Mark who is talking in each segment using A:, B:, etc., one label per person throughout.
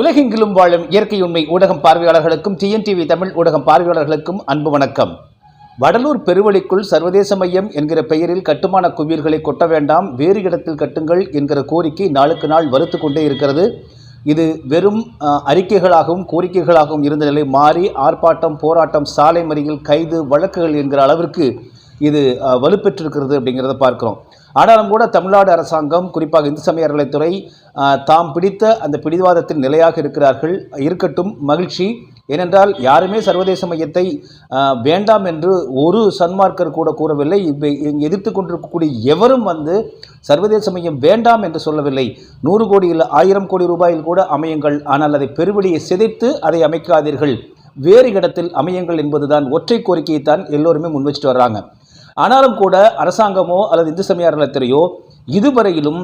A: உலகெங்கிலும் வாழும் இயற்கை உண்மை ஊடகம் பார்வையாளர்களுக்கும் டிஎன்டிவி தமிழ் ஊடகம் பார்வையாளர்களுக்கும் அன்பு வணக்கம். வடலூர் பெருவழிக்குள் சர்வதேச மையம் என்கிற பெயரில் கட்டுமான குவியல்களை கொட்ட வேண்டாம் வேறு இடத்தில் கட்டுங்கள் என்கிற கோரிக்கை நாளுக்கு நாள் வலுத்து கொண்டே இருக்கிறது. இது வெறும் அறிக்கைகளாகவும் கோரிக்கைகளாகவும் இருந்த நிலை மாறி ஆர்ப்பாட்டம் போராட்டம் சாலை மறியல் கைது வழக்குகள் என்கிற அளவிற்கு இது வலுப்பெற்றிருக்கிறது அப்படிங்கிறத பார்க்கிறோம். ஆனாலும் கூட தமிழ்நாடு அரசாங்கம் குறிப்பாக இந்து சமய அறநிலைத்துறை தாம் பிடித்த அந்த பிடிவாதத்தில் நிலையாக இருக்கிறார்கள். இருக்கட்டும் மகிழ்ச்சி. ஏனென்றால் யாருமே சர்வதேச மையத்தை வேண்டாம் என்று ஒரு சன்மார்க்கர் கூட கூறவில்லை. இவை எதிர்த்து கொண்டிருக்கக்கூடிய எவரும் வந்து சர்வதேச மையம் வேண்டாம் என்று சொல்லவில்லை. நூறு கோடியில் ஆயிரம் கோடி ரூபாயில் கூட அமையுங்கள். ஆனால் அதை பெருவெளியை சிதைத்து அதை அமைக்காதீர்கள். வேறு இடத்தில் அமையுங்கள் என்பதுதான் ஒற்றை கோரிக்கையைத்தான் எல்லோருமே முன் வச்சுட்டு வர்றாங்க. ஆனாலும் கூட அரசாங்கமோ அல்லது இந்து சமய அறநிலையத்துறையோ இதுவரையிலும்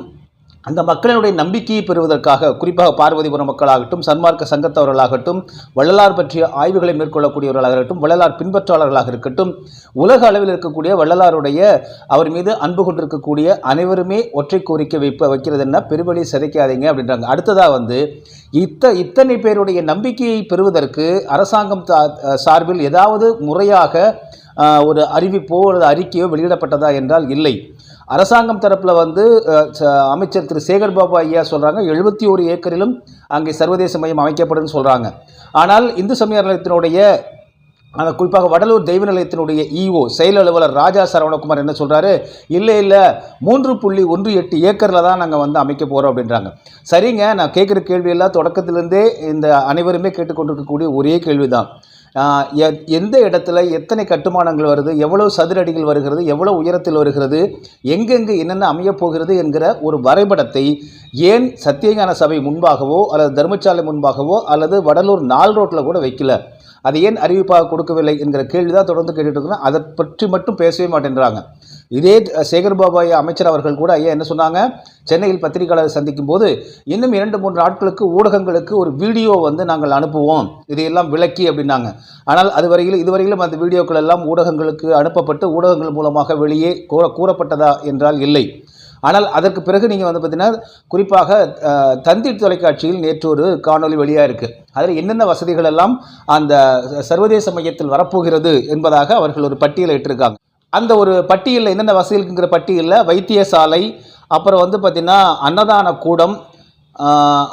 A: அந்த மக்களினுடைய நம்பிக்கையை பெறுவதற்காக குறிப்பாக பார்வதிபுரம் மக்களாகட்டும் சன்மார்க்க சங்கத்தவர்களாகட்டும் வள்ளலார் பற்றிய ஆய்வுகளை மேற்கொள்ளக்கூடியவர்களாகட்டும் வள்ளலார் பின்பற்றாளர்களாக இருக்கட்டும் உலக அளவில் இருக்கக்கூடிய வள்ளலாருடைய அவர் மீது அன்பு கொண்டிருக்கக்கூடிய அனைவருமே ஒற்றை கோரிக்கை வைப்ப வைக்கிறது என்ன? பெருவழி சிதைக்காதீங்க அப்படின்றாங்க. அடுத்ததாக வந்து இத்த இத்தனை பேருடைய நம்பிக்கையை பெறுவதற்கு அரசாங்கம் தா- சார்பில் ஏதாவது முறையாக ஒரு அறிவிப்போ அல்லது அறிக்கையோ வெளியிடப்பட்டதா என்றால் இல்லை. அரசாங்கம் தரப்பில் வந்து ச- அமைச்சர் திரு. சேகர்பாபு ஐயா சொல்கிறாங்க எழுபத்தி ஒரு ஏக்கரிலும் அங்கே சர்வதேச மையம் அமைக்கப்படும் சொல்கிறாங்க ஆனால் இந்து சமய நிலையத்தினுடைய அந்த குறிப்பாக வடலூர் தெய்வ நிலையத்தினுடைய இஓ செயல் அலுவலர் ராஜா சரவணகுமார் என்ன சொல்கிறாரு இல்லை இல்லை மூன்று புள்ளி ஒன்று எட்டு ஏக்கரில் தான் நாங்கள் வந்து அமைக்க போகிறோம் அப்படின்றாங்க. சரிங்க நான் கேட்குற கேள்வியெல்லாம் தொடக்கத்திலேருந்தே இந்த அனைவருமே கேட்டுக்கொண்டிருக்கக்கூடிய ஒரே கேள்வி தான் எந்த இடத்துல எத்தனை கட்டுமானங்கள் வருது எவ்வளோ சதுரடிகள் வருகிறது எவ்வளோ உயரத்தில் வருகிறது எங்கெங்கு என்னென்ன அமையப் போகிறது என்கிற ஒரு வரைபடத்தை ஏன் சத்தியஞான சபை முன்பாகவோ அல்லது தர்மசாலை முன்பாகவோ அல்லது வடலூர் நாள் ரோட்டில் கூட வைக்கல? அது ஏன் அறிவிப்பாக கொடுக்கவில்லை என்கிற கேள்வி தான் தொடர்ந்து கேட்டுட்டு இருக்கணும் அதை பற்றி மட்டும் பேசவே மாட்டேன்றாங்க. இதே சேகர் பாபு அமைச்சர் அவர்கள் கூட ஐயா என்ன சொன்னாங்க? சென்னையில் பத்திரிகையாளர் சந்திக்கும் போது இன்னும் இரண்டு மூன்று நாட்களுக்கு ஊடகங்களுக்கு ஒரு வீடியோ வந்து நாங்கள் அனுப்புவோம். இதையெல்லாம் விளக்கி அப்படின்னாங்க. ஆனால் அதுவரையில் இதுவரையிலும் அந்த வீடியோக்கள் எல்லாம் ஊடகங்களுக்கு அனுப்பப்பட்டு ஊடகங்கள் மூலமாக வெளியே கூற கூறப்பட்டதா என்றால் இல்லை. ஆனால் அதற்கு பிறகு நீங்கள் வந்து பார்த்தீங்கன்னா குறிப்பாக தந்தி தொலைக்காட்சியில் நேற்று ஒரு காணொளி வெளியாக இருக்குது அதில் என்னென்ன வசதிகள் எல்லாம் அந்த சர்வதேச மையத்தில் வரப்போகிறது என்பதாக அவர்கள் ஒரு பட்டியலை இட்டிருக்காங்க. அந்த ஒரு பட்டியலில் என்னென்ன வசதிகளுங்கிற பட்டியலில் வைத்தியசாலை அப்புறம் வந்து பார்த்திங்கன்னா அன்னதான கூடம்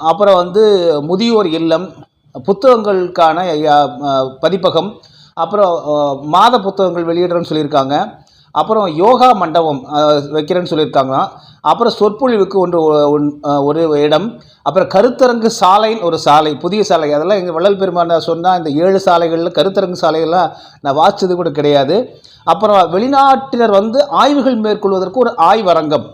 A: அப்புறம் வந்து முதியோர் இல்லம் புத்தகங்களுக்கான பதிப்பகம் அப்புறம் மாத புத்தகங்கள் வெளியிடுறேன்னு சொல்லியிருக்காங்க. அப்புறம் யோகா மண்டபம் வைக்கிறேன்னு சொல்லியிருக்காங்க அப்புறம் சொற்பொழிவுக்கு ஒன்று ஒன்- ஒரு இடம். அப்புறம் கருத்தரங்கு சாலைன்னு ஒரு சாலை புதிய சாலை. அதெல்லாம் எங்கள் வள்ளல் பெருமான சொன்னால் இந்த ஏழு சாலைகளில் கருத்தரங்கு சாலைகள்லாம் நான் வாசிச்சது கூட கிடையாது. அப்புறம் வெளிநாட்டினர் வந்து ஆய்வுகள் மேற்கொள்வதற்கு ஒரு ஆய்வரங்கம்.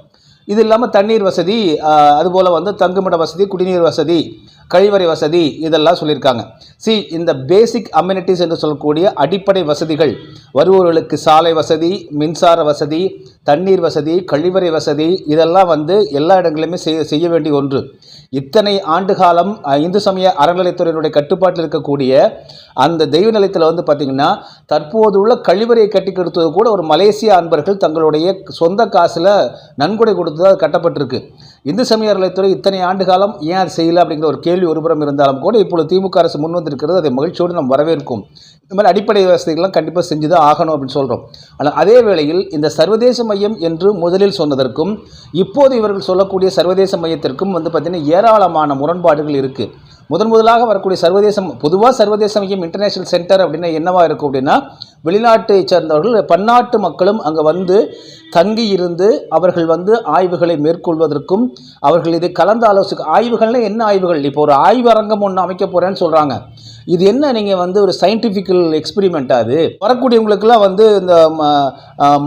A: இது இல்லாமல் தண்ணீர் வசதி அதுபோல் வந்து தங்குமிட வசதி குடிநீர் வசதி. கழிவறை வசதி இதெல்லாம் சொல்லியிருக்காங்க. சி இந்த பேசிக் அம்யூனிட்டிஸ் என்று சொல்லக்கூடிய அடிப்படை வசதிகள் வருபவர்களுக்கு சாலை வசதி மின்சார வசதி தண்ணீர் வசதி கழிவறை வசதி இதெல்லாம் வந்து எல்லா இடங்களிலுமே செய்ய செய்ய வேண்டிய ஒன்று. இத்தனை ஆண்டு காலம் இந்து சமய அறநிலைத்துறையினுடைய கட்டுப்பாட்டில் இருக்கக்கூடிய அந்த தெய்வ நிலையத்தில் வந்து பார்த்திங்கன்னா தற்போது உள்ள கழிவறையை கட்டி கொடுத்தது கூட ஒரு மலேசிய அன்பர்கள் தங்களுடைய சொந்த காசில் நன்கொடை கொடுத்து தான் கட்டப்பட்டிருக்கு. இந்து சமய அறநிலைத்துறை இத்தனை ஆண்டு காலம் ஏன் அது செய்யலை அப்படிங்கிற ஒரு கேள்வி ஒருபுறம் இருந்தாலும் கூட இப்பொழுது திமுக அரசு முன் வந்திருக்கிறது அதை மகிழ்ச்சியோடு நம்ம வரவேற்கும். இந்த மாதிரி அடிப்படை வசதிகள்லாம் கண்டிப்பாக செஞ்சு தான் ஆகணும் அப்படின்னு சொல்கிறோம் ஆனால் அதே வேளையில் இந்த சர்வதேச மையம் என்று முதலில் சொன்னதற்கும் இப்போது இவர்கள் சொல்லக்கூடிய சர்வதேச மையத்திற்கும் வந்து பார்த்திங்கன்னா ஏராளமான முரண்பாடுகள் இருக்குது முதன் முதலாக வரக்கூடிய சர்வதேசம் பொதுவாக சர்வதேச மையம் இன்டர்நேஷனல் சென்டர் அப்படின்னா என்னவா இருக்கும் அப்படின்னா வெளிநாட்டை சேர்ந்தவர்கள் பன்னாட்டு மக்களும் அங்கே வந்து தங்கி இருந்து அவர்கள் வந்து ஆய்வுகளை மேற்கொள்வதற்கும் அவர்கள் இதை கலந்து ஆலோசிக்க ஆய்வுகள்னா என்ன ஆய்வுகள்? இப்போ ஒரு ஆய்வரங்கம் ஒன்று அமைக்க போகிறேன்னு சொல்கிறாங்க இது என்ன நீங்கள் வந்து ஒரு சயின்டிஃபிக்கல் எக்ஸ்பெரிமெண்ட் அது வரக்கூடியவங்களுக்குலாம் வந்து இந்த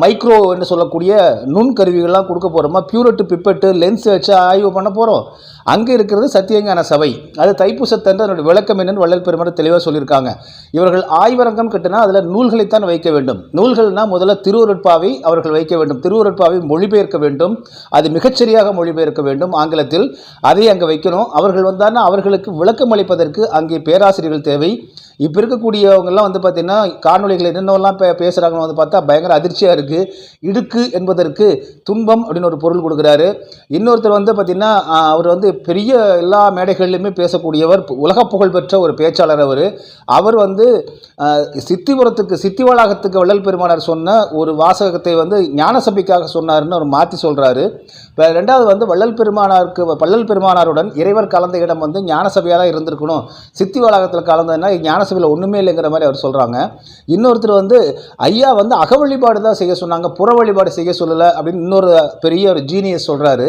A: மைக்ரோ என்று சொல்லக்கூடிய நுண்கருவிகள்லாம் கொடுக்க போகிறோமா பியூரட்டு பிப்பெட்டு லென்ஸ் வச்சு ஆய்வு பண்ண போகிறோம் அங்கே இருக்கிறது சத்தியஞான சபை. அது தைப்பூசத்தன்று அதனுடைய விளக்கம் என்னன்னு வள்ளல் பெருமாள் தெளிவாக சொல்லியிருக்காங்க. இவர்கள் ஆய்வரங்கம் கட்டினா அதில் நூல்களைத்தான் வைக்க வேண்டும். நூல்கள்னால் முதல்ல திருவருட்பாவை அவர்கள் வைக்க வேண்டும். திருவருட்பாவை மொழிபெயர்க்க வேண்டும். அது மிகச்சரியாக மொழிபெயர்க்க வேண்டும். ஆங்கிலத்தில். அதை அங்கே வைக்கணும். அவர்கள் வந்தாங்கன்னா அவர்களுக்கு விளக்கம் அளிப்பதற்கு அங்கே பேராசிரியர்கள் தேவை. இப்போ இருக்கக்கூடியவங்கெல்லாம் வந்து பார்த்திங்கன்னா காணொலிகள் என்னென்னலாம் பே பேசுகிறாங்கன்னு வந்து பார்த்தா பயங்கர அதிர்ச்சியாக இருக்குது இடுக்கு என்பதற்கு துன்பம் அப்படின்னு ஒரு பொருள் கொடுக்குறாரு. இன்னொருத்தர் வந்து பார்த்திங்கன்னா அவர் வந்து பெரிய எல்லா மேடைகள்லையுமே பேசக்கூடியவர் உலக புகழ் பெற்ற ஒரு பேச்சாளர் அவர். அவர் வந்து சித்திபுரத்துக்கு சித்தி வளாகத்துக்கு வள்ளல் பெருமானார் சொன்ன ஒரு வாசகத்தை வந்து ஞானசபைக்காக சொன்னார்னு அவர் மாற்றி சொல்கிறாரு இப்போ ரெண்டாவது வந்து வள்ளல் பெருமானாருக்கு வள்ளல் பெருமானாருடன் இறைவர் கலந்த இடம் வந்து ஞானசபையாக தான் இருந்திருக்கணும். சித்தி வளாகத்தில் கலந்ததுன்னா ஞானசபையில் ஒன்றுமே இல்லைங்கிற மாதிரி அவர் சொல்கிறாங்க இன்னொருத்தர் வந்து ஐயா வந்து அக வழிபாடு தான் செய்ய சொன்னாங்க புற வழிபாடு செய்ய சொல்லலை அப்படின்னு இன்னொரு பெரிய ஒரு ஜீனியஸ் சொல்கிறாரு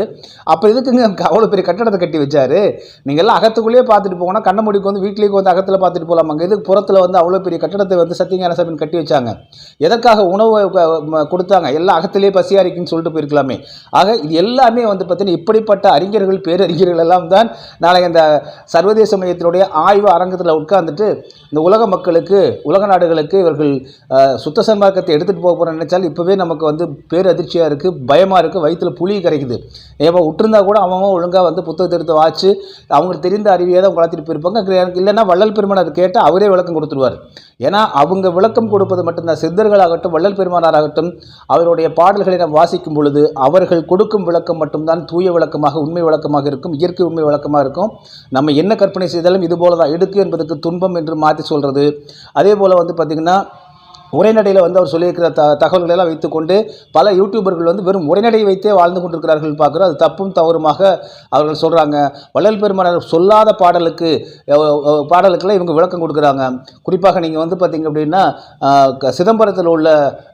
A: அப்போ இதுக்குங்க அவ்வளோ பெரிய கட்டடத்தை கட்டி வச்சாரு? நீங்கள் எல்லாம் அகத்துக்குள்ளேயே பார்த்துட்டு போகணும் கண்ண முடிக்கு வந்து வீட்லேயே வந்து அகத்தில் பார்த்துட்டு போகலாம் அங்கே இதுக்கு புறத்தில் வந்து அவ்வளோ பெரிய கட்டடத்தை வந்து சத்தியஞான சபைன்னு கட்டி வச்சாங்க. எதற்காக உணவு கொடுத்தாங்க? எல்லாம் அகத்திலே பசியாரிக்குன்னு சொல்லிட்டு போயிருக்கலாமே. ஆக இது எல்லாமே வந்து பார்த்தீங்கன்னா இப்படிப்பட்ட அறிஞர்கள் பேரறிஞர்கள் எல்லாம் தான் நாளை இந்த சர்வதேச மையத்தினுடைய ஆய்வு அரங்கத்தில் உட்கார்ந்துட்டு இந்த உலக மக்களுக்கு உலக நாடுகளுக்கு இவர்கள் சுத்த சன்மார்க்கத்தை எடுத்துகிட்டு போக போகிறோம்னு நினச்சால் இப்போவே நமக்கு வந்து பேரதிர்ச்சியாக இருக்குது பயமாக இருக்குது வயிற்றுல புளி கரைக்குது. ஏப்பா விட்டுருந்தா கூட அவங்க ஒழுங்காக வந்து புத்தகத்தை எடுத்து வாச்சு அவங்களுக்கு தெரிந்த அறிவியை தான் வளர்த்துட்டு போயிருப்பாங்க. எனக்கு இல்லைன்னா வள்ளல் பெருமானார் கேட்டால் அவரே விளக்கம் கொடுத்துருவார். ஏன்னா அவங்க விளக்கம் கொடுப்பது மட்டும்தான். சித்தர்களாகட்டும் வள்ளல் பெருமானாராகட்டும் அவருடைய பாடல்களை நாம் வாசிக்கும் பொழுது அவர்கள் கொடுக்கும் விளக்கம் மட்டும்தான் தூய விளக்கமாக உண்மை விளக்கமாக இருக்கும் இயற்கை உண்மை விளக்கமாக இருக்கும். நம்ம என்ன கற்பனை செய்தாலும் இது போல தான் எடுக்கு என்பதற்கு துன்பம் என்று மாற்றி சொல்கிறது அதே போல் வந்து பார்த்திங்கன்னா உரைநடையில் வந்து அவர் சொல்லியிருக்கிற த தகவல்களெல்லாம் வைத்துக்கொண்டு பல யூடியூபர்கள் வந்து வெறும் உரைநடை வைத்தே வாழ்ந்து கொண்டிருக்கிறார்கள் பார்க்குறோம். அது தப்பும் தவறுமாக அவர்கள் சொல்கிறாங்க வள்ளல் பெருமானார் சொல்லாத பாடலுக்கு பாடலுக்கெல்லாம் இவங்க விளக்கம் கொடுக்குறாங்க. குறிப்பாக நீங்கள் வந்து பார்த்தீங்க அப்படின்னா க- சிதம்பரத்தில் உள்ள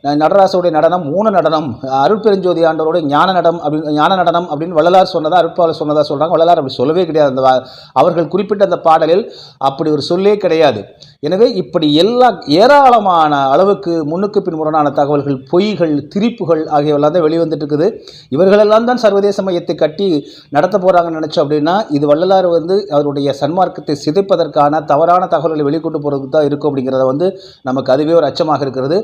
A: நடராசோடைய நடனம் மூணு நடனம் அருட்பெருஞ்சோதி ஆண்டவருடைய ஞான நடம் அப்படின்னு ஞான நடனம் அப்படின்னு வள்ளலார் சொன்னதா அருட்பாளர் சொன்னதாக சொல்கிறாங்க வள்ளலார் அப்படி சொல்லவே கிடையாது. அந்த அவர்கள் குறிப்பிட்ட அந்த பாடலில் அப்படி ஒரு சொல்லே கிடையாது. எனவே இப்படி எல்லா ஏராளமான அளவுக்கு முன்னுக்கு பின் முரணான தகவல்கள் பொய்கள் திரிப்புகள் ஆகியவெல்லாம் தான் வெளிவந்துட்டு இருக்குது இவர்களெல்லாம் தான் சர்வதேச மையத்தை கட்டி நடத்த போகிறாங்கன்னு நினச்சோம் அப்படின்னா இது வள்ளலார் வந்து அவருடைய சன்மார்க்கத்தை சிதைப்பதற்கான தவறான தகவல்களை வெளிக்கொண்டு போகிறதுக்கு தான் இருக்கும் அப்படிங்கிறத வந்து நமக்கு அதுவே ஒரு அச்சமாக இருக்கிறது.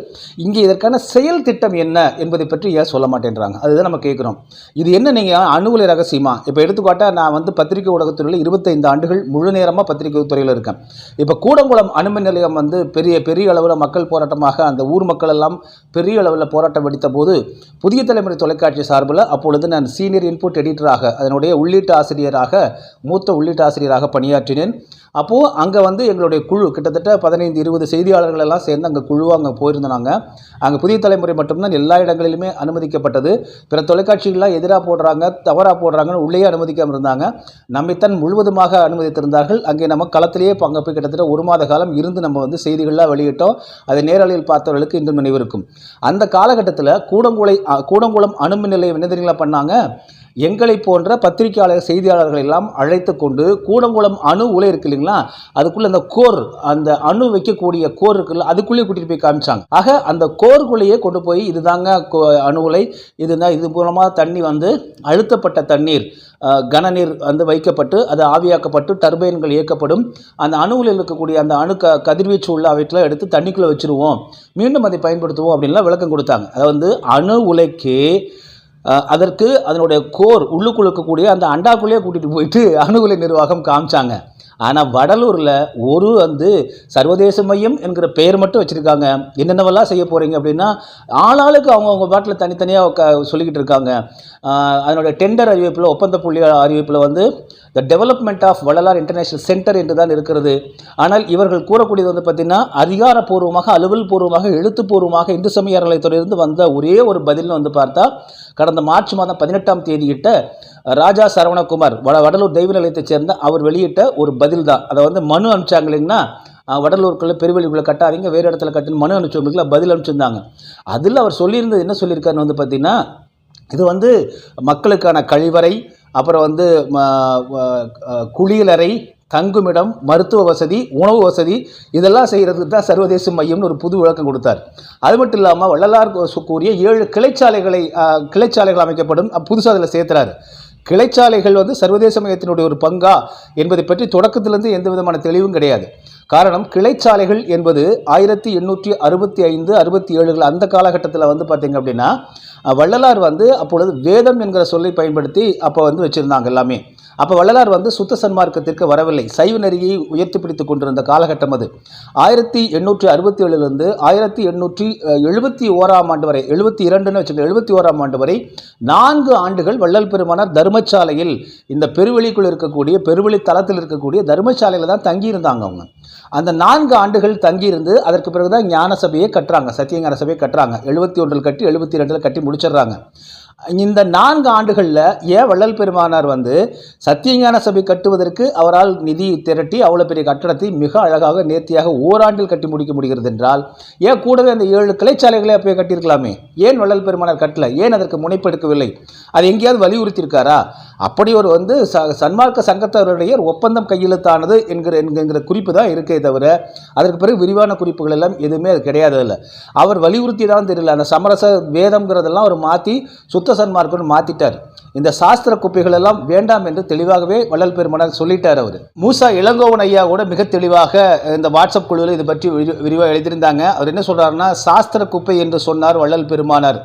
A: இங்கே இதற்கான செயல் திட்டம் என்ன என்பதை பற்றி ஏன் சொல்ல மாட்டேன்றாங்க? அதுதான் நம்ம கேட்குறோம். இது என்ன நீங்கள் அணுகுலை ரகசியமா? இப்போ எடுத்துக்காட்டால் நான் வந்து பத்திரிகை ஊடகத்துறையில் இருபத்தைந்து ஆண்டுகள் முழு நேரமாக பத்திரிகை துறையில் இருக்கேன். இப்போ கூடங்குளம் அணு அணுமின் நிலையம் வந்து பெரிய பெரிய அளவில் மக்கள் போராட்டமாக அந்த ஊர் மக்கள் எல்லாம் பெரிய அளவில் போராட்டம் வெடித்த போது புதிய தலைமுறை தொலைக்காட்சி சார்பில் அப்பொழுது நான் சீனியர் இன்புட் எடிட்டராக அதனுடைய உள்ளீட்டு ஆசிரியராக மூத்த உள்ளீட்டு ஆசிரியராக பணியாற்றினேன். அப்போது அங்கே வந்து எங்களுடைய குழு கிட்டத்தட்ட பதினைந்து இருபது செய்தியாளர்கள் எல்லாம் சேர்ந்து அங்கே குழுவாக அங்கே போயிருந்தாங்க. அங்கே புதிய தலைமுறை மட்டும்தான் எல்லா இடங்களிலுமே அனுமதிக்கப்பட்டது. பிற தொலைக்காட்சிகள்லாம் எதிராக போடுறாங்க தவறாக போடுறாங்கன்னு உள்ளேயே அனுமதிக்காமல் இருந்தாங்க. நம்மைத்தான் முழுவதுமாக அனுமதித்திருந்தார்கள். அங்கே நம்ம களத்திலேயே அங்கே போய் கிட்டத்தட்ட ஒரு மாத காலம் இருந்து நம்ம வந்து செய்திகள்லாம் வெளியிட்டோம். அதை நேரலையில் பார்த்தவர்களுக்கு இன்றும் நினைவிருக்கும். அந்த காலகட்டத்தில் கூடங்குளை கூடங்குளம் அணுமின் நிலையம் என்ன தெரியுங்களா பண்ணாங்க? எங்களை போன்ற பத்திரிகையாளர் செய்தியாளர்கள் எல்லாம் அழைத்து கொண்டு கூடங்குளம் அணு உலை இருக்கு இல்லைங்களா? அதுக்குள்ள அந்த கோர் அந்த அணு வைக்கக்கூடிய கோர் இருக்குல்ல அதுக்குள்ளேயே கூட்டிட்டு போய் காமிச்சாங்க. ஆக அந்த கோருக்குள்ளேயே கொண்டு போய் இதுதாங்க கோ- அணு உலை. இதுதான் இது மூலமாக தண்ணி வந்து அழுத்தப்பட்ட தண்ணீர் கனநீர் வந்து வைக்கப்பட்டு அது ஆவியாக்கப்பட்டு டர்பைன்கள் இயக்கப்படும். அந்த அணுவில் இருக்கக்கூடிய அந்த அணு க கதிர்வீச்சு உள்ள அவற்றெல்லாம் எடுத்து தண்ணிக்குள்ளே வச்சுருவோம். மீண்டும் அதை பயன்படுத்துவோம் அப்படின்லாம் விளக்கம் கொடுத்தாங்க. அதை வந்து அணு உலைக்கு அதற்கு அதனுடைய கோர் உள்ளுக்குள்ள இருக்கக்கூடிய அந்த அண்டாக்குள்ளேயே கூட்டிகிட்டு போயிட்டு அணுகுலை நிர்வாகம் காமிச்சாங்க. ஆனால் வடலூரில் ஒரு வந்து சர்வதேச மையம் என்கிற பெயர் மட்டும் வச்சுருக்காங்க. என்னென்னவெல்லாம் செய்ய போகிறீங்க அப்படின்னா ஆளாளுக்கு அவங்கவுங்க பாட்டில் தனித்தனியாக க சொல்லிக்கிட்டு இருக்காங்க. அதனுடைய டெண்டர் அறிவிப்பில் ஒப்பந்த புள்ளி அறிவிப்பில் வந்து the development of Vallalar international centre என்று தான் இருக்கிறது. ஆனால் இவர்கள் கூறக்கூடியது வந்து பார்த்திங்கன்னா அதிகாரப்பூர்வமாக அலுவல் பூர்வமாக எழுத்துப்பூர்வமாக இந்து சமய அறநிலையத்துறையிலிருந்து வந்த ஒரே ஒரு பதில்னு வந்து பார்த்தா கடந்த மார்ச் மாதம் பதினெட்டாம் தேதியிட்ட ராஜா சரவணகுமார் வட வடலூர் தெய்வ நிலையத்தைச் சேர்ந்த அவர் வெளியிட்ட ஒரு பதில் தான் அதை வந்து மனு அனுப்பிச்சாங்க இல்லைங்கன்னா அஹ், வடலூருக்குள்ள பெருவெளிக்குள்ள கட்டாதீங்க வேறு இடத்துல கட்டுன்னு மனு அனுப்பிச்சவங்களுக்கு பதில் அனுப்பிச்சிருந்தாங்க. அதில் அவர் சொல்லியிருந்தது என்ன சொல்லியிருக்காருன்னு வந்து பார்த்தீங்கன்னா இது வந்து மக்களுக்கான கழிவறை அப்புறம் வந்து குளியலறை தங்குமிடம் மருத்துவ வசதி உணவு வசதி இதெல்லாம் செய்கிறதுக்கு தான் சர்வதேச மையம்னு ஒரு புது விளக்கம் கொடுத்தார். அது மட்டும் இல்லாமல் வள்ளலார் கூறிய ஏழு கிளைச்சாலைகளை கிளைச்சாலைகள் அமைக்கப்படும் புதுசாக அதில் சேர்த்துறாரு. கிளைச்சாலைகள் வந்து சர்வதேச மையத்தினுடைய ஒரு பங்கா என்பதை பற்றி தொடக்கத்திலிருந்து எந்த விதமான தெளிவும் கிடையாது. காரணம் கிளைச்சாலைகள் என்பது ஆயிரத்தி எண்ணூற்றி அறுபத்தி ஐந்து அறுபத்தி ஏழுகள் அந்த காலகட்டத்தில் வந்து பார்த்தீங்க அப்படின்னா வள்ளலார் வந்து அப்பொழுது வேதம் என்கிற சொல்லை பயன்படுத்தி அப்போ வந்து வச்சுருந்தாங்க எல்லாமே. அப்போ வள்ளலார் வந்து சுத்த சன்மார்க்கத்திற்கு வரவில்லை. சைவ நெறியை உயர்த்தி பிடித்துக் கொண்டிருந்த காலகட்டம் அது. ஆயிரத்தி எண்ணூற்றி அறுபத்தி ஏழுலேருந்து ஆயிரத்தி எண்ணூற்றி எழுபத்தி ஓராம் ஆண்டு வரை எழுபத்தி இரண்டுன்னு வச்சுக்கோங்க எழுபத்தி ஓராம் ஆண்டு வரை நான்கு ஆண்டுகள் வள்ளல் பெருமானார் தர்மசாலையில் இந்த பெருவெளிக்குள் இருக்கக்கூடிய பெருவெளி தளத்தில் இருக்கக்கூடிய தர்மசாலையில் தான் தங்கியிருந்தாங்க அவங்க. அந்த நான்கு ஆண்டுகள் தங்கியிருந்து அதற்கு பிறகு தான் ஞான சபையை கட்டுறாங்க சத்தியஞான சபையை கட்டுறாங்க. எழுபத்தி ஒன்றில் கட்டி எழுபத்தி ரெண்டில் கட்டி முடிச்சிடுறாங்க. இந்த நான்கு ஆண்டுகளில் ஏன் வள்ளல் பெருமானார் வந்து சத்தியஞான சபை கட்டுவதற்கு அவரால் நிதி திரட்டி அவ்வளோ பெரிய கட்டடத்தை மிக அழகாக நேர்த்தியாக ஓராண்டில் கட்டி முடிக்க முடிகிறது என்றால் ஏன் கூடவே அந்த ஏழு கிளைச்சாலைகளை அப்பயே கட்டியிருக்கலாமே? ஏன் வள்ளல் பெருமானார் கட்டல? ஏன் அதற்கு முனைப்பெடுக்கவில்லை அது எங்கேயாவது வலியுறுத்தியிருக்காரா? அப்படி ஒரு வந்து ச சன்மார்க்க சங்கத்தவருடைய ஒப்பந்தம் கையெழுத்தானது என்கிற என்கிற குறிப்பு தான் இருக்கே தவிர அதற்கு பிறகு விரிவான குறிப்புகள் எல்லாம் எதுவுமே அது கிடையாது அவர் வலியுறுத்தி தான் தெரியல. அந்த சமரச வேதம்ங்கிறதெல்லாம் அவர் மாற்றி சுத்த சன்மார்க்கம்னு மாற்றிட்டார் இந்த சாஸ்திர குப்பைகள் எல்லாம் வேண்டாம் என்று தெளிவாகவே வள்ளல் பெருமனார் சொல்லிட்டார் அவர். மூசா இளங்கோவன் ஐயா கூட மிக தெளிவாக இந்த வாட்ஸ்அப் குழுவில் இது பற்றி விரி விரிவாக எழுதியிருந்தாங்க. அவர் என்ன சொல்றாருன்னா சாஸ்திர குப்பை என்று சொன்னார் வள்ளல் பெருமானார்.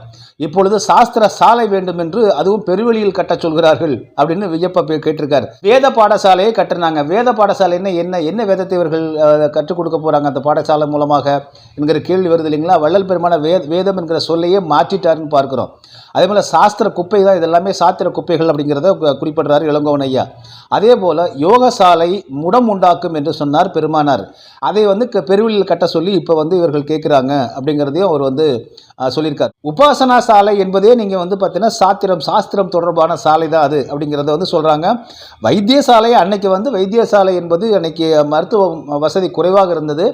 A: இப்பொழுது சாஸ்திர சாலை வேண்டும் என்று அதுவும் பெருவெளியில் கட்டச் சொல்கிறார்கள் அப்படின்னு விஜயப்ப கேட்டிருக்கார் கேட்டிருக்காரு. வேத பாடசாலையை கட்டுறாங்க வேத பாடசாலைன்னா என்ன என்ன வேதத்தை இவர்கள் கற்றுக் கொடுக்க போறாங்க அந்த பாடசாலை மூலமாக? என்கிற கேள்வி வருது இல்லைங்களா? வள்ளல் பெருமான வே வேதம் என்கிற சொல்லையே மாற்றிட்டாருன்னு பார்க்கிறோம். அதே போல் சாஸ்திர குப்பை தான் இதெல்லாமே சாஸ்திர குப்பைகள் அப்படிங்கிறத கு- குறிப்பிடுறாரு இளங்கோவன் ஐயா. அதே போல் யோகசாலை முடம் உண்டாக்கும் என்று சொன்னார் பெருமானார். அதை வந்து க- கட்ட சொல்லி இப்போ வந்து இவர்கள் கேட்குறாங்க அப்படிங்கிறதையும் அவர் வந்து சொல்லியிருக்கார். உபாசனா சாலை என்பதே நீங்கள் வந்து பார்த்தீங்கன்னா சாத்திரம் சாஸ்திரம் தொடர்பான சாலை தான் அது அப்படிங்கிறத வந்து சொல்கிறாங்க வைத்தியசாலை அன்னைக்கு வந்து வைத்தியசாலை என்பது அன்னைக்கு மருத்துவ வசதி குறைவாக இருந்தது.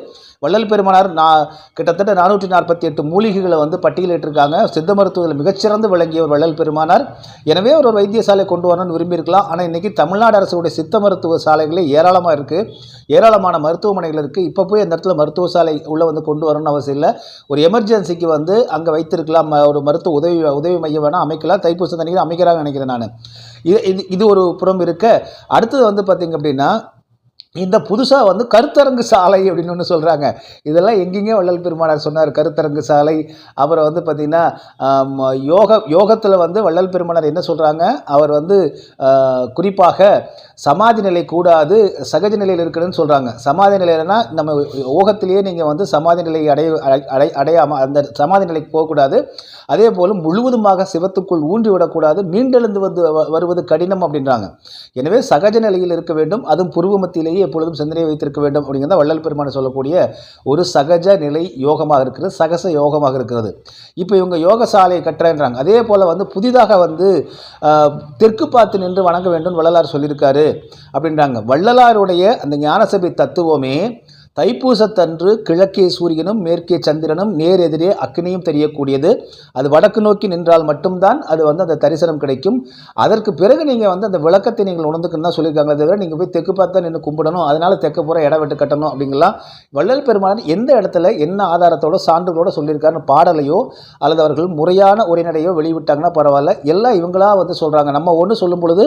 A: வள்ளல் பெருமானார் நான் கிட்டத்தட்ட நானூற்றி நாற்பத்தி எட்டு மூலிகைகளை வந்து பட்டியலிட்டிருக்காங்க சித்த மருத்துவத்தில் மிகச்சிறந்து விளங்கியவர் வள்ளல் பெருமானார். எனவே அவர் ஒரு வைத்தியசாலை கொண்டு வரணும்னு விரும்பியிருக்கலாம். ஆனால் இன்றைக்கி தமிழ்நாடு அரசுடைய சித்த மருத்துவ சாலைகளே ஏராளமாக இருக்குது ஏராளமான மருத்துவமனைகள் இருக்குது இப்போ போய் அந்த இடத்துல மருத்துவ சாலை உள்ளே வந்து கொண்டு வரணும்னு அவசியம் இல்லை. ஒரு எமர்ஜென்சிக்கு வந்து அங்கே வைத்திருக்கலாம் ம- ஒரு மருத்துவ உதவி உதவி மையம் வேணால் அமைக்கலாம். தைப்பூசம் தண்ணிக்கு அமைக்கிறாங்க நினைக்கிறேன் நான். இது இது இது ஒரு புறம் இருக்க. அடுத்தது வந்து பார்த்திங்க அப்படின்னா இந்த புதுசாக வந்து கருத்தரங்கு சாலை அப்படின்னு ஒன்று சொல்கிறாங்க இதெல்லாம் எங்கெங்கே வள்ளல் பெருமானார் சொன்னார் கருத்தரங்கு சாலை. அப்புறம் வந்து பார்த்திங்கன்னா யோக யோகத்தில் வந்து வள்ளல் பெருமானார் என்ன சொல்கிறாங்க அவர் வந்து குறிப்பாக சமாதி நிலை கூடாது சகஜ நிலையில் இருக்கணும்னு சொல்கிறாங்க சமாதி நிலையிலனா நம்ம யோகத்திலேயே நீங்கள் வந்து சமாதி நிலை அடைய அடை அடையாமல் அந்த சமாதி நிலைக்கு போகக்கூடாது. அதே போல் முழுவதுமாக சிவத்துக்குள் ஊன்றி விடக்கூடாது மீண்டெழுந்து வந்து வ- வருவது கடினம் அப்படின்றாங்க. எனவே சகஜ நிலையில் இருக்க வேண்டும் அதுவும் புருவமத்திலேயே எப்பொழுதும் சிந்தனை வைத்திருக்க வேண்டும் அப்படிங்கிறத வள்ளல் பெருமான் சொல்லக்கூடிய ஒரு சகஜ நிலை யோகமாக இருக்கிறது சகச யோகமாக இருக்கிறது. இப்போ இவங்க யோக சாலையை கட்டுறேன்றாங்க. அதே போல் வந்து புதிதாக வந்து தெற்கு பார்த்து நின்று வணங்க வேண்டும் வள்ளலார் சொல்லியிருக்காரு அப்படின்றாங்க. வள்ளலாருடைய அந்த ஞானசபை தத்துவமே தைப்பூசத்தன்று கிழக்கே சூரியனும் மேற்கே சந்திரனும் நேர் எதிரே அக்னியும் தெரியக்கூடியது. அது வடக்கு நோக்கி நின்றால் மட்டும்தான் அது வந்து அந்த தரிசனம் கிடைக்கும். அதற்கு பிறகு நீங்கள் வந்து அந்த விளக்கத்தை நீங்கள் உணர்ந்துக்கணும் தான் சொல்லியிருக்காங்க. தவிர நீங்கள் போய் தெற்கு பார்த்தா நின்று கும்பிடணும். அதனால தெற்கு பூரா இடம் விட்டு கட்டணும் அப்படிங்கலாம் வள்ளல் பெருமான் எந்த இடத்துல என்ன ஆதாரத்தோட சான்றுகளோட சொல்லியிருக்காருன்னு பாடலையோ அல்லது அவர்கள் முறையான உரைநடையோ வெளிவிட்டாங்கன்னா பரவாயில்ல. எல்லாம் இவங்களா வந்து சொல்கிறாங்க நம்ம ஒன்று சொல்லும் பொழுது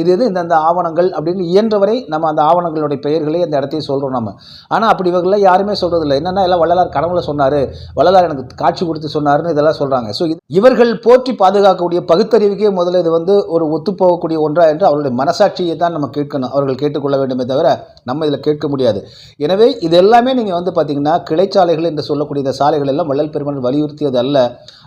A: இது இது இந்தந்த ஆவணங்கள் அப்படின்னு இயன்றவரை நம்ம அந்த ஆவணங்களுடைய பெயர்களே அந்த இடத்தையும் சொல்கிறோம் நம்ம ஆனால் அப்படி இவங்களாம் யாருமே சொல்கிறதில்ல என்னென்னா எல்லாம் வள்ளலார் கனவுல சொன்னார். வள்ளலார் எனக்கு காட்சி கொடுத்து சொன்னார்னு இதெல்லாம் சொல்கிறாங்க ஸோ இவர்கள் போற்றி பாதுகாக்கக்கூடிய பகுத்தறிவுக்கே முதல்ல இது வந்து ஒரு ஒத்துப்போகக்கூடிய ஒன்றா என்று அவருடைய மனசாட்சியை தான் நம்ம கேட்கணும். அவர்கள் கேட்டுக்கொள்ள வேண்டுமே தவிர நம்ம இதில் கேட்க முடியாது. எனவே இது எல்லாமே நீங்கள் வந்து பார்த்தீங்கன்னா கிளைச்சாலைகள் என்று சொல்லக்கூடிய இந்த சாலைகள் எல்லாம் வள்ளல் பெருமான் வலியுறுத்தியது அல்ல.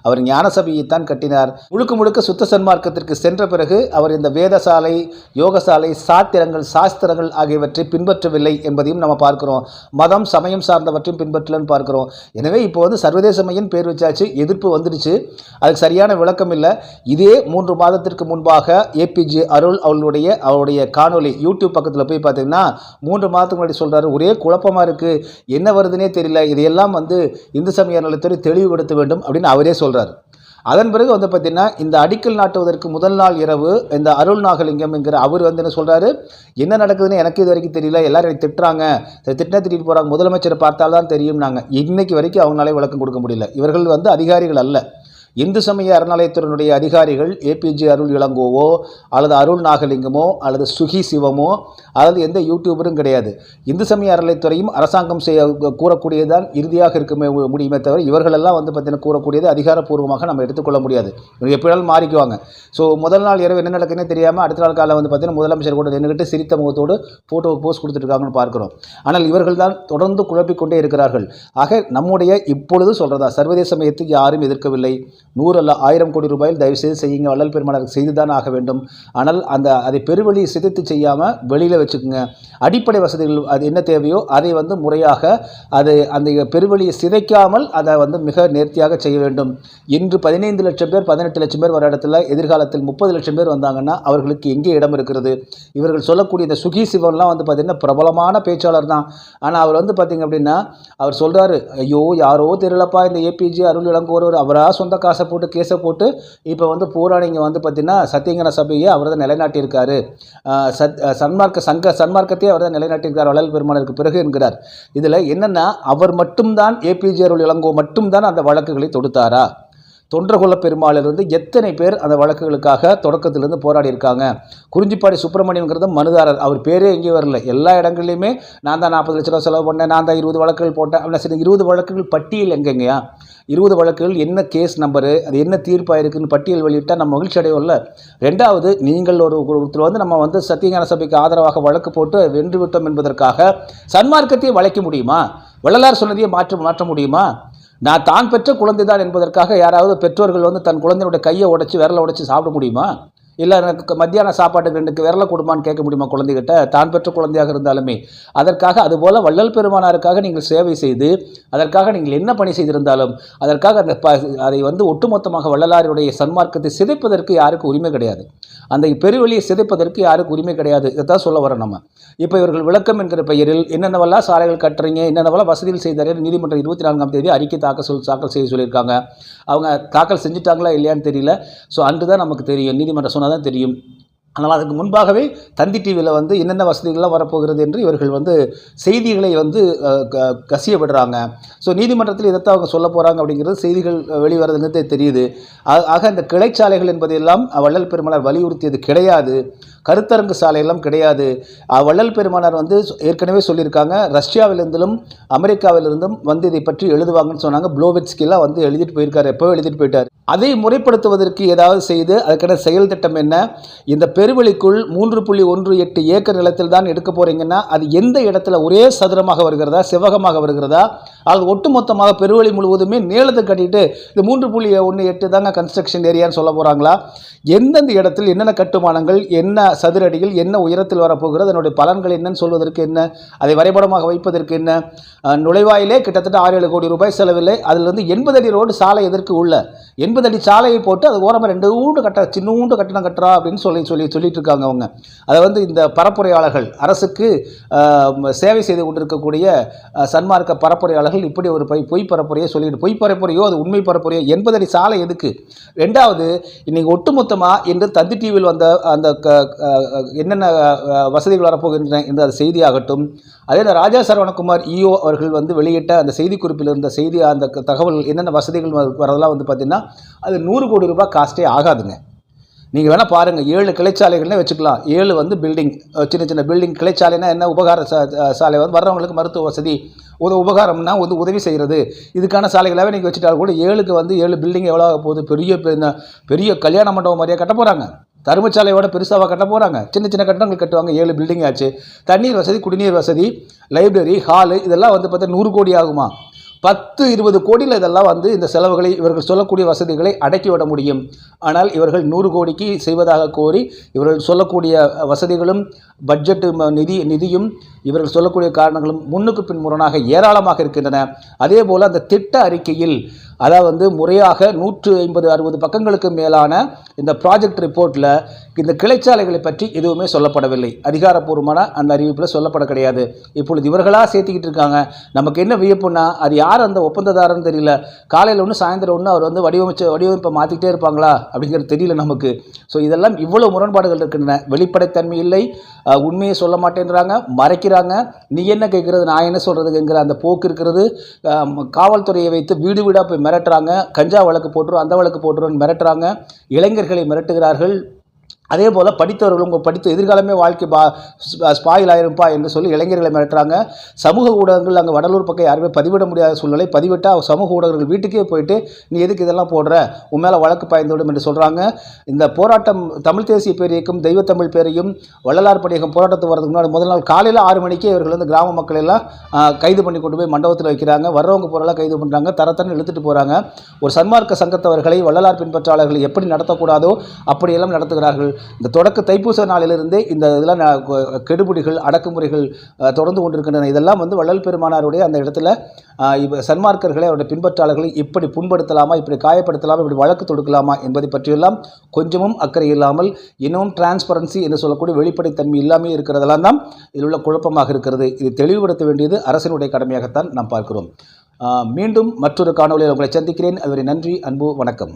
A: அவர் ஞானசபையைத்தான் கட்டினார். முழுக்க முழுக்க சுத்த சன்மார்க்கத்திற்கு சென்ற பிறகு அவர் இந்த வேதசாலை யோகசாலை சாத்திரங்கள் சாஸ்திரங்கள் ஆகியவற்றை பின்பற்றவில்லை என்பதையும் நம்ம பார்க்கிறோம். மதம் சமயம் சார்ந்தவற்றையும் பின்பற்றலன்னு பார்க்கிறோம். எனவே இப்போ வந்து சர்வதேச மையம் பேர் வச்சாச்சு எதிர்ப்பு வந்துடுச்சு. அதுக்கு சரியான விளக்கம் இல்லை. இதே மூன்று மாதத்திற்கு முன்பாக ஏபிஜே அருள் அவளுடைய அவருடைய காணொளி யூடியூப் பக்கத்தில் போய் பார்த்தீங்கன்னா மூன்று மாதத்துக்கு முன்னாடி சொல்கிறாரு ஒரே குழப்பமாக இருக்குது என்ன வருதுன்னே தெரியல. இதையெல்லாம் வந்து இந்து சமய நலத்துறை தெளிவுபடுத்த வேண்டும். அப்படின்னு அவரே சொல்கிறார் அதன் பிறகு வந்து பார்த்தீங்கன்னா இந்த அடிக்கல் நாட்டுவதற்கு முதல் நாள் இரவு இந்த அருள் நாகலிங்கம் என்கிற அவர் வந்து என்ன சொல்கிறாரு என்ன நடக்குதுன்னு எனக்கு இது வரைக்கும் தெரியல எல்லாரும் என்னை திட்டுறாங்க. திட்டினா திட்டிட்டு போகிறாங்க முதலமைச்சரை பார்த்தால்தான் தெரியும் நாங்கள் இன்னைக்கு வரைக்கும் அவங்களாலே விளக்கம் கொடுக்க முடியல. இவர்கள் வந்து அதிகாரிகள் அல்ல. இந்து சமய அறநிலையத்துறையினுடைய அதிகாரிகள் ஏபிஜே அருள் இளங்கோவோ அல்லது அருள் நாகலிங்கமோ அல்லது சுகி சிவமோ அல்லது எந்த யூடியூபரும் கிடையாது. இந்து சமய அறநிலையத்துறையும் அரசாங்கம் செய்ய கூறக்கூடியதுதான் இறுதியாக இருக்க முடியுமே தவிர இவர்களெல்லாம் வந்து பார்த்தீங்கன்னா கூறக்கூடியது அதிகாரப்பூர்வமாக நம்ம எடுத்துக்கொள்ள முடியாது. இவங்க எப்படியாலும் மாறிக்குவாங்க. ஸோ முதல் நாள் இரவு என்ன நடக்குதுன்னே தெரியாமல் அடுத்த நாள் காலை வந்து பார்த்தீங்கன்னா முதலமைச்சர் கூட நின்றுக்கிட்டு சிரித்த முகத்தோடு ஃபோட்டோவுக்கு போஸ்ட் கொடுத்துருக்காங்கன்னு பார்க்குறோம். ஆனால் இவர்கள் தான் தொடர்ந்து குழப்பிக்கொண்டே இருக்கிறார்கள். ஆக நம்முடைய இப்பொழுது சொல்கிறதா சர்வதேச மையத்துக்கு யாரும் எதிர்க்கவில்லை. நூறு அல்ல ஆயிரம் கோடி ரூபாயில் தயவு செய்து செய்யுங்க. வள்ளல் பெருமானாருக்கு செய்து தான் ஆக வேண்டும். ஆனால் அந்த அதை பெருவழி சிதைத்து செய்யாமல் வெளியில் வச்சுக்கோங்க. அடிப்படை வசதிகள் அது என்ன தேவையோ அதை வந்து முறையாக அது அந்த பெருவழியை சிதைக்காமல் அதை வந்து மிக நேர்த்தியாக செய்ய வேண்டும். இன்று பதினைந்து லட்சம் பேர் பதினெட்டு லட்சம் பேர் வர இடத்துல எதிர்காலத்தில் முப்பது லட்சம் பேர் வந்தாங்கன்னா அவர்களுக்கு எங்கே இடம் இருக்கிறது? இவர்கள் சொல்லக்கூடிய இந்த சுகி சிவன்லாம் வந்து பார்த்திங்கன்னா பிரபலமான பேச்சாளர் தான். ஆனால் அவர் வந்து பார்த்திங்க அப்படின்னா அவர் சொல்கிறாரு ஐயோ யாரோ தெரியலப்பா இந்த ஏபிஜே அருள் இளங்கோர் அவராக சொந்த காசு போட்டு கேஸை போட்டு இப்போ வந்து பூராணிங்க வந்து பார்த்திங்கன்னா சத்தியங்கர சபையை அவர் தான் நிலைநாட்டியிருக்காரு. சத் சன்மார்க்க சங்க சன்மார்க்கத்தையே அவர் தான் நிலைநாட்டியிருக்கார் வள்ளல் பெருமானருக்கு பிறகு என்கிறார். இதில் என்னென்னா அவர் மட்டும்தான் ஏபிஜே அருள் இளங்கோ மட்டும்தான் அந்த வழக்குகளை தொடுத்தாரா? தொன்றகுல பெருமாளிலிருந்து எத்தனை பேர் அந்த வழக்குகளுக்காக தொடக்கத்திலிருந்து போராடி இருக்காங்க குறிஞ்சிப்பாடி சுப்பிரமணியங்கிறது மனுதாரர். அவர் பேரே எங்கேயும் வரல. எல்லா இடங்கள்லையுமே நான் தான் நாற்பது லட்ச ரூபா செலவு பண்ணேன் நான் தான் இருபது வழக்குகள் போட்டேன். அப்படின்னா சரி இருபது வழக்குகள் பட்டியல் எங்கெங்கயா? இருபது வழக்குகள் என்ன கேஸ் நம்பரு அது என்ன தீர்ப்பாக இருக்குன்னு பட்டியல் வெளியிட்டால் நம்ம மகிழ்ச்சி அடையோம்ல ரெண்டாவது நீங்கள் ஒரு ஒருத்தர் வந்து நம்ம வந்து சத்தியஞான சபைக்கு ஆதரவாக வழக்கு போட்டு வென்று விட்டோம் என்பதற்காக சன்மார்க்கத்தையே வளைக்க முடியுமா? வள்ளலார் சொன்னதையே மாற்ற மாற்ற முடியுமா? நான் தான் பெற்ற குழந்தை தான் என்பதற்காக யாராவது பெற்றோர்கள் வந்து தன் குழந்தையுடைய கையை உடைச்சி விரலை உடச்சி சாப்பிட முடியுமா? இல்லை எனக்கு மத்தியான சாப்பாட்டுக்கு ரெண்டுக்கு விரலை கொடுமான்னு கேட்க முடியுமா குழந்தைகிட்ட? தான் பெற்ற குழந்தையாக இருந்தாலுமே. அதற்காக அதுபோல் வள்ளல் பெருமானாருக்காக நீங்கள் சேவை செய்து அதற்காக நீங்கள் என்ன பணி செய்திருந்தாலும் அதற்காக அந்த ப அதை வந்து ஒட்டுமொத்தமாக வள்ளலாருடைய சன்மார்க்கத்தை சிதைப்பதற்கு யாருக்கும் உரிமை கிடையாது. அந்த பெருவெளியை சிதைப்பதற்கு யாருக்கு உரிமை கிடையாது. இதைத்தான் சொல்ல வரோம் நம்ம. இப்போ இவர்கள் விளக்கம் என்கிற பெயரில் என்னென்னவெல்லாம் சாலைகள் கட்டுறீங்க என்னென்னவெல்லாம் வசதிகள் செய்தார்கள் நீதிமன்றம் இருபத்தி நான்காம் தேதி அறிக்கை தாக்கல் சொல் தாக்கல் செய்ய சொல்லியிருக்காங்க. அவங்க தாக்கல் செஞ்சுட்டாங்களா இல்லையான்னு தெரியல. ஸோ அன்று தான் நமக்கு தெரியும். நீதிமன்றம் சொன்னால் தான் தெரியும். ஆனால் அதுக்கு முன்பாகவே தந்தி டிவியில் வந்து என்னென்ன வசதிகள்லாம் வரப்போகிறது என்று இவர்கள் வந்து செய்திகளை வந்து க- கசிய விடுறாங்க ஸோ நீதிமன்றத்தில் இதைத்தான் அவங்க சொல்ல போகிறாங்க அப்படிங்கிறது செய்திகள் வெளிவரதுங்கிறது தெரியுது. ஆக இந்த கிளைச்சாலைகள் என்பதையெல்லாம் வள்ளல் பெருமானார் வலியுறுத்தியது கிடையாது. கருத்தரங்கு சாலையெல்லாம் கிடையாது. வள்ளல் பெருமானார் வந்து ஏற்கனவே சொல்லியிருக்காங்க ரஷ்யாவிலிருந்தும் அமெரிக்காவிலிருந்தும் வந்து இதை பற்றி எழுதுவாங்கன்னு சொன்னாங்க. ப்ளோவெட்ஸ்கெல்லாம் வந்து எழுதிட்டு போயிருக்காரு எப்போ எழுதிட்டு போயிட்டார். அதை முறைப்படுத்துவதற்கு ஏதாவது செய்து அதுக்கான செயல் திட்டம் என்ன? இந்த பெருவெளிக்குள் மூன்று புள்ளி ஒன்று எட்டு ஏக்கர் நிலத்தில் தான் எடுக்க போறீங்கன்னா அது எந்த இடத்துல ஒரே சதுரமாக வருகிறதா செவ்வகமாக வருகிறதா? அது ஒட்டுமொத்தமாக பெருவெளி முழுவதுமே நீளத்தை கட்டிட்டு இது மூன்று புள்ளி ஒன்று எட்டு தாங்க கன்ஸ்ட்ரக்ஷன் ஏரியான்னு சொல்ல போகிறாங்களா எந்தெந்த இடத்தில் என்னென்ன கட்டுமானங்கள் என்ன சதுரடிகள் என்ன உயரத்தில் வரப்போகிறது அதனுடைய பலன்கள் என்னன்னு சொல்வதற்கு என்ன அதை வரைபடமாக வைப்பதற்கு என்ன? நுழைவாயிலே கிட்டத்தட்ட ஆறு ஏழு கோடி ரூபாய் செலவில்லை. அதில் வந்து எண்பது அடி ரோடு சாலை எதற்கு உள்ள? எண்பது அடி சாலையை போட்டு அது ஓரமாக ரெண்டு ஊண்டு கட்ட சின்னூண்டு கட்டணம் கட்டுறா அப்படின்னு சொல்லி சொல்லி சொல்லிட்டு இருக்காங்க அவங்க. அதை வந்து இந்த பரப்புரையாளர்கள் அரசுக்கு சேவை செய்து கொண்டிருக்கக்கூடிய சன்மார்க்க பரப்புரையாளர்கள் இப்படி ஒரு பொய் பொய் பரப்புரையை சொல்லிட்டு பொய் பரப்புரையோ அது உண்மை பரப்புரையோ எண்பது அடி சாலை எதுக்கு? ரெண்டாவது இன்னைக்கு ஒட்டுமொத்தமாக இன்று தந்தி டிவியில் வந்த அந்த க- என்னென்ன வசதிகள் வரப்போகின்றன என்ற அந்த செய்தியாகட்டும். அதே ராஜா சரவணகுமார் இஓ அவர்கள் வந்து வெளியிட்ட அந்த செய்திக்குறிப்பில் இருந்த செய்தி அந்த தகவல் என்னென்ன வசதிகள் வரதெல்லாம் வந்து பார்த்திங்கன்னா அது நூறு கோடி ரூபாய் காஸ்ட்டே ஆகாதுங்க. நீங்கள் வேணால் பாருங்கள் ஏழு கிளைச்சாலைகள்னே வச்சுக்கலாம். ஏழு வந்து பில்டிங் சின்ன சின்ன பில்டிங் கிளைச்சாலைனா என்ன? உபகார சா- சாலை வந்து வர்றவங்களுக்கு மருத்துவ வசதி உத உபகாரம்னா வந்து உதவி செய்கிறது இதுக்கான சாலைகளாகவே நீங்கள் வச்சுட்டாலும் கூட ஏழுக்கு வந்து ஏழு பில்டிங் எவ்வளோ ஆக போகுது? பெரிய பெரிய- பெரிய கல்யாண மண்டபம் மாதிரியாக கட்ட போகிறாங்க தருமச்சாலையோட பெருசாக கட்ட போகிறாங்க சின்ன சின்ன கட்டடங்கள் கட்டுவாங்க. ஏழு பில்டிங் ஆச்சு. தண்ணீர் வசதி குடிநீர் வசதி லைப்ரரி ஹாலு இதெல்லாம் வந்து பார்த்தா நூறு கோடி ஆகுமா? பத்து இருபது கோடியில் இதெல்லாம் வந்து இந்த செலவுகளை இவர்கள் சொல்லக்கூடிய வசதிகளை அடக்கி விட முடியும். ஆனால் இவர்கள் நூறு கோடிக்கு செய்வதாக கோரி இவர்கள் சொல்லக்கூடிய வசதிகளும் பட்ஜெட்டு ம- நிதி நிதியும் இவர்கள் சொல்லக்கூடிய காரணங்களும் முன்னுக்கு பின் முரணாக ஏராளமாக இருக்கின்றன. அதே போல் அந்த திட்ட அறிக்கையில் அதாவது வந்து முறையாக நூற்று ஐம்பது அறுபது பக்கங்களுக்கு மேலான இந்த ப்ராஜெக்ட் ரிப்போர்ட்டில் இந்த கிளைச்சாலைகளை பற்றி எதுவுமே சொல்லப்படவில்லை. அதிகாரப்பூர்வமான அந்த அறிவிப்பில் சொல்லப்பட கிடையாது. இப்பொழுது இவர்களாக சேர்த்துக்கிட்டு இருக்காங்க? நமக்கு என்ன வியப்புன்னா அது யார் அந்த ஒப்பந்ததாரன்னு தெரியல. காலையில் ஒன்று சாயந்தரம் ஒன்று அவர் வந்து வடிவமைச்ச வடிவமைப்பை மாற்றிக்கிட்டே இருப்பாங்களா? அப்படிங்கிறது தெரியல நமக்கு. ஸோ இதெல்லாம் இவ்வளோ முரண்பாடுகள் இருக்கின்றன. வெளிப்படைத்தன்மை இல்லை. உண்மையை சொல்ல மாட்டேன்றாங்க மறைக்கிறாங்க. நீ என்ன கேட்குறது நான் என்ன சொல்கிறதுங்கிற அந்த போக்கு இருக்கிறது காவல்துறையை வைத்து வீடு வீடாக போய் மிரட்டுறாங்க. கஞ்சா வழக்கு போட்டுரும் அந்த வழக்கு போட்டுருன்னு மிரட்டுறாங்க. இளைஞர்களை மிரட்டுகிறார்கள். அதே போல் படித்தவர்கள் உங்கள் படித்த எதிர்காலமே வாழ்க்கை பா ஸ்பாயில் ஆயிருப்பா என்று சொல்லி இளைஞர்களை மிரட்டுறாங்க. சமூக ஊடகங்கள் அங்கே வடலூர் பக்கம் யாருமே பதிவிட முடியாத சூழ்நிலை. பதிவிட்டால் சமூக ஊடகங்கள் வீட்டுக்கே போயிட்டு நீ எதுக்கு இதெல்லாம் போடுற? உன் மேலே வழக்கு பாய்ந்துவிடும் என்று சொல்கிறாங்க இந்த போராட்டம் தமிழ் தேசிய பேரியக்கம் தெய்வத்தமிழ் பேரையும் வள்ளலார் படியகம் போராட்டத்துக்கு வரதுக்கு முன்னாடி முதல் நாள் காலையில் ஆறு மணிக்கே இவர்கள் வந்து கிராம மக்கள் எல்லாம் கைது பண்ணி கொண்டு போய் மண்டபத்தில் வைக்கிறாங்க. வர்றவங்க பொருளாக கைது பண்ணுறாங்க தரத்தன்னு இழுத்துட்டு போகிறாங்க ஒரு சன்மார்க்க சங்கத்தவர்களை வள்ளலார் பின்பற்றாளர்களை எப்படி நடத்தக்கூடாதோ அப்படியெல்லாம் நடத்துகிறார்கள். இந்த தொடக்க தைப்பூச நாளிலிருந்தே இந்த இதெல்லாம் கெடுபிடிகள் அடக்குமுறைகள் தொடர்ந்து கொண்டிருக்கின்றன. இதெல்லாம் வந்து வள்ளல் பெருமானாருடைய அந்த இடத்துல சன்மார்க்கர்களை அவருடைய பின்பற்றாளர்களை இப்படி புண்படுத்தலாமா இப்படி காயப்படுத்தலாமா இப்படி வழக்கு தொடுக்கலாமா என்பதை பற்றியெல்லாம் கொஞ்சமும் அக்கறை இல்லாமல் இன்னமும் டிரான்ஸ்பரன்சி என்று சொல்லக்கூடிய வெளிப்படைத்தன்மை இல்லாமல் இருக்கிறதெல்லாம் தான் இதில் உள்ள குழப்பமாக இருக்கிறது. இது தெளிவுபடுத்த வேண்டியது அரசினுடைய கடமையாகத்தான் நாம் பார்க்கிறோம். மீண்டும் மற்றொரு காணொலியில் உங்களை சந்திக்கிறேன். அதுவரை நன்றி அன்பு வணக்கம்.